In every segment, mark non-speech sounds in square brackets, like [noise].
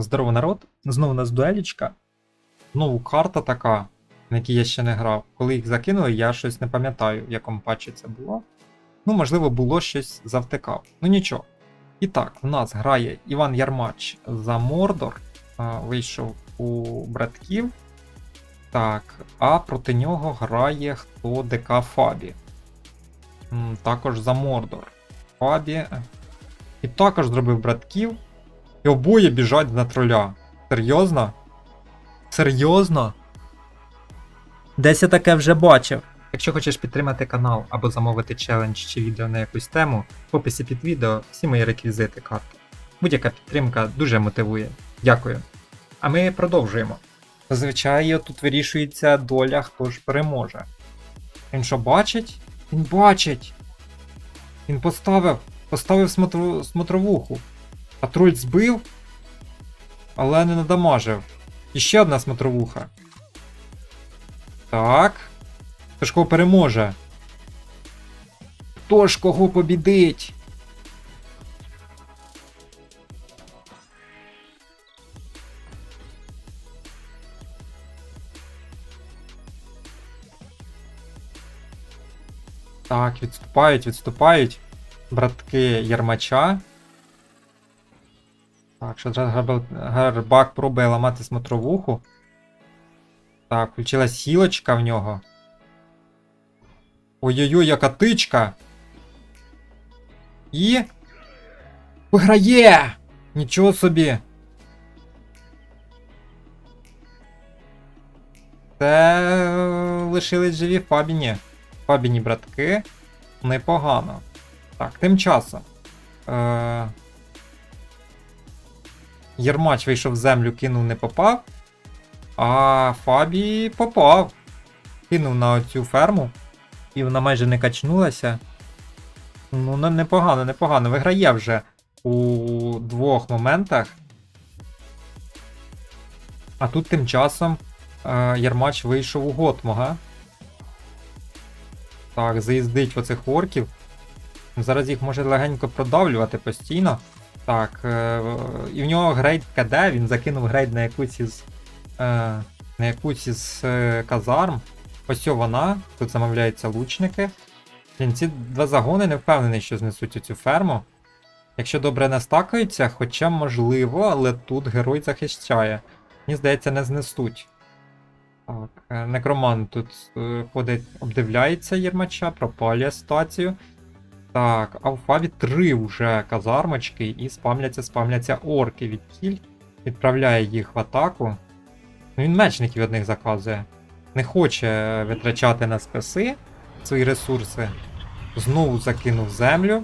Здорово, народ. Знову у нас дуелічка. Знову карта така, на якій я ще не грав. Коли їх закинули, я щось не пам'ятаю, в якому патчі це було. Ну, можливо, було щось завтикав. Ну нічого. І так, в нас грає Іван Ярмач за Мордор. Вийшов у братків. Так, а проти нього грає хто ДК Фабі. Також за Мордор. Фабі. І також зробив братків. І обоє біжать на троля. Серйозно? Серйозно? Десь я таке вже бачив. Якщо хочеш підтримати канал або замовити челендж чи відео на якусь тему, в описі під відео всі мої реквізити карти. Будь-яка підтримка дуже мотивує. Дякую. А ми продовжуємо. Зазвичай тут вирішується доля, хто ж переможе. Він що бачить? Він бачить. Він поставив. Поставив смотру, Патруль збив, але не надамажив. І ще одна смотровуха. Так. Хто ж кого переможе? Хто ж кого побідить? Так, відступають, відступають. Братки Єрмача. Так, що зараз Гарбал- Гарбак пробує ламати смотровуху. Так, включилась сілочка в нього. Ой-ой-ой, яка тичка. І. Виграє! Нічого собі. Це лишились живі Фабіні. Фабіні братки. Непогано. Так, тим часом. Е... Єрмач вийшов в землю, кинув, не попав. А Фабі попав. Кинув на цю ферму. І вона майже не качнулася. Ну, непогано, непогано. Виграє вже у двох моментах. А тут тим часом е, Єрмач вийшов у Готмога. Так, заїздить оцих орків. Зараз їх може легенько продавлювати постійно. Так, е, і в нього грейд КД, він закинув грейд на якусь із. Е, на якусь із е, казарм. Ось вона, тут замовляються лучники. Блін, ці два загони не впевнений, що знесуть оцю ферму. Якщо добре не стакаються, хоча можливо, але тут герой захищає. Мені здається, не знесуть. Так, некроман тут ходить, обдивляється Єрмача, пропалює ситуацію. Так, а в Фаві три вже казармочки і спамляться, спамляться орки від кіль. Відправляє їх в атаку. Ну він мечників одних заказує. Не хоче витрачати на списи свої ресурси. Знову закинув землю.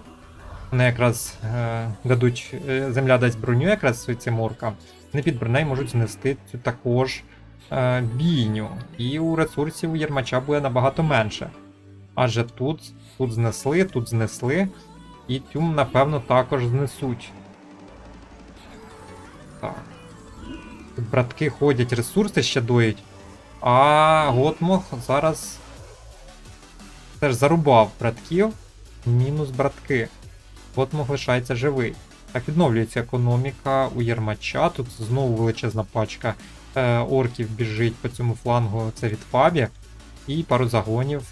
Вони якраз е, дадуть. Е, земля дасть броню якраз цим оркам. Вони під бронею можуть знести цю також е, бійню. І у ресурсів у Єрмача буде набагато менше. Адже тут, тут знесли, тут знесли. І тюм, напевно, також знесуть. Так. Тут братки ходять, ресурси ще доють. А Готмох зараз теж зарубав братків. Мінус братки. Готмох лишається живий. Так, відновлюється економіка у Єрмача. Тут знову величезна пачка е, орків біжить по цьому флангу. Це від Фабі. І пару загонів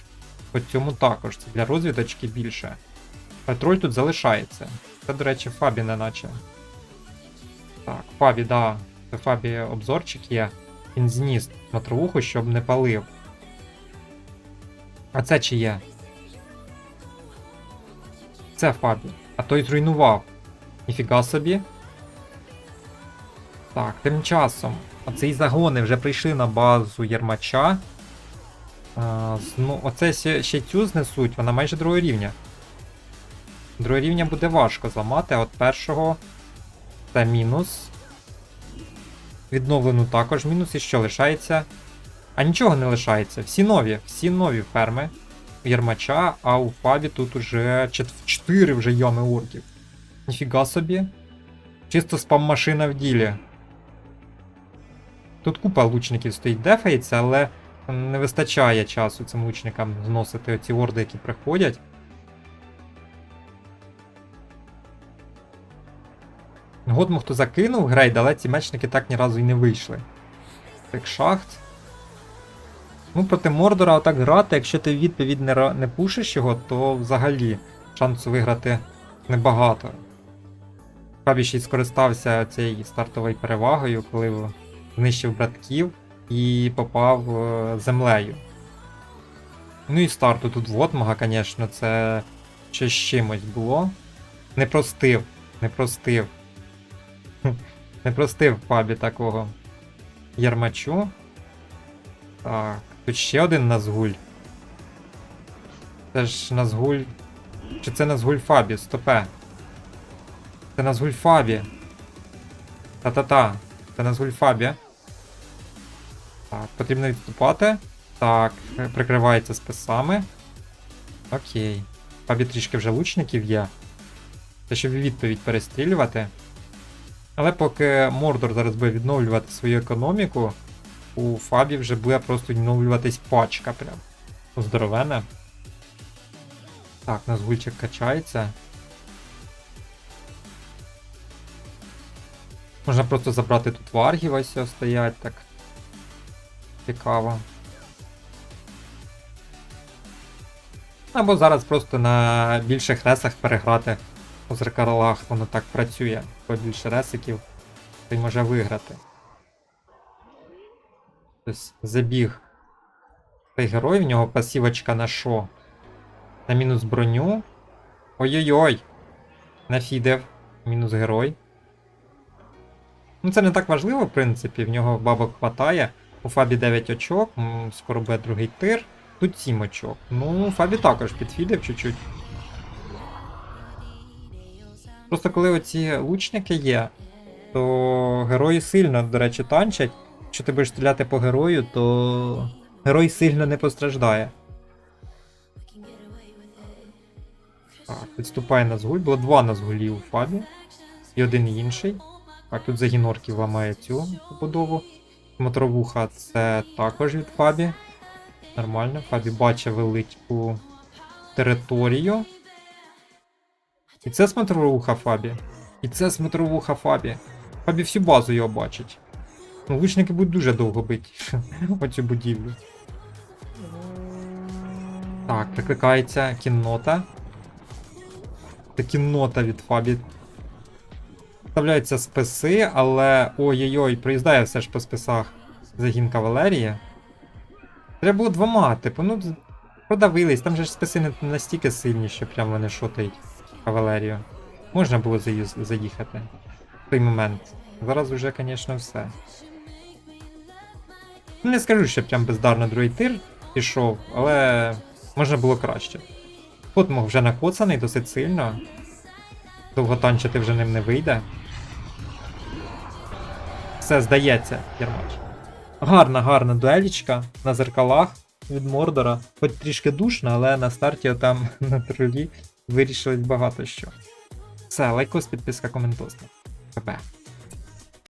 по цьому також. Це для розвідочки більше. Патруль тут залишається. Це, до речі, Фабі не наче. Так, Фабі, да. Це Фабі обзорчик є. Він зніс матровуху, щоб не палив. А це чи є? Це Фабі. А той зруйнував. Ніфіга собі. Так, тим часом. Оці загони вже прийшли на базу Єрмача. Ну, оце ще, цю знесуть, вона майже другого рівня. Другого рівня буде важко зламати, а от першого це мінус. Відновлену також мінус. І що лишається? А нічого не лишається. Всі нові, всі нові ферми у Єрмача, а у Фабі тут уже 4 вже ями орків. Ніфіга собі. Чисто спам-машина в ділі. Тут купа лучників стоїть, дефається, але не вистачає часу цим лучникам зносити оці орди, які приходять. Годму хто закинув грейд, але ці мечники так ні разу і не вийшли. Так шахт. Ну, проти Мордора отак грати, якщо ти відповідь не, не пушиш його, то взагалі шансу виграти небагато. Фабі ще й скористався цією стартовою перевагою, коли знищив братків і попав е, землею. Ну і старту тут Вотмага, звісно, це ще з чимось було. Не простив, не простив. Не простив Фабі такого ярмачу. Так, тут ще один Назгуль. Це ж Назгуль. Чи це Назгуль Фабі? Стопе. Це Назгуль Фабі. Та-та-та. Це Назгуль Фабі. Так, потрібно відступати. Так, прикривається списами. Окей. Фабі трішки вже лучників є. Це щоб відповідь перестрілювати. Але поки Мордор зараз буде відновлювати свою економіку, у Фабі вже буде просто відновлюватись пачка прям. Здоровене. Так, у нас гульчик качається. Можна просто забрати тут варгів, ось стоять так. Цікаво. Або зараз просто на більших ресах переграти у зеркалах, воно так працює. Побільше ресиків, ти може виграти. Тобто забіг цей герой, в нього пасівочка на що? На мінус броню. Ой-ой-ой! Нафідев. Мінус герой. Ну це не так важливо, в принципі, в нього бабок хватає. У Фабі 9 очок, скоро буде другий тир. Тут 7 очок. Ну, Фабі також підфідив чуть-чуть. Просто коли оці лучники є, то герої сильно, до речі, танчать. Якщо ти будеш стріляти по герою, то герой сильно не постраждає. Так, відступає Назгуль. Було два Назгулі у Фабі. І один інший. Так, тут загін орків ламає цю побудову. Мотровуха це також від Фабі. Нормально. Фабі бачить велику територію. І це смотровуха Фабі. І це смотровуха Фабі. Фабі всю базу його бачить. Ну, лучники будуть дуже довго бити [laughs] оцю будівлю. Так, прикликається кіннота. Це кіннота від Фабі. Вставляються списи, але. Ой-ой-ой, проїздає все ж по списах загін кавалерії. Треба було двома, типу, ну продавились, там же ж списи не настільки сильні, що прям вони шотають кавалерію. Можна було заїхати в той момент. Зараз уже, звісно, все. Ну, не скажу, що прям бездарно другий тир пішов, але можна було краще. От мог вже накоцаний досить сильно. Довго танчити вже ним не вийде. Все, здається, Єрмач. Гарна, гарна дуелічка на зеркалах від Мордора. Хоч трішки душно, але на старті там [laughs] на тролі вирішилось багато що. Все, лайкос, підписка, коментос. Па-па.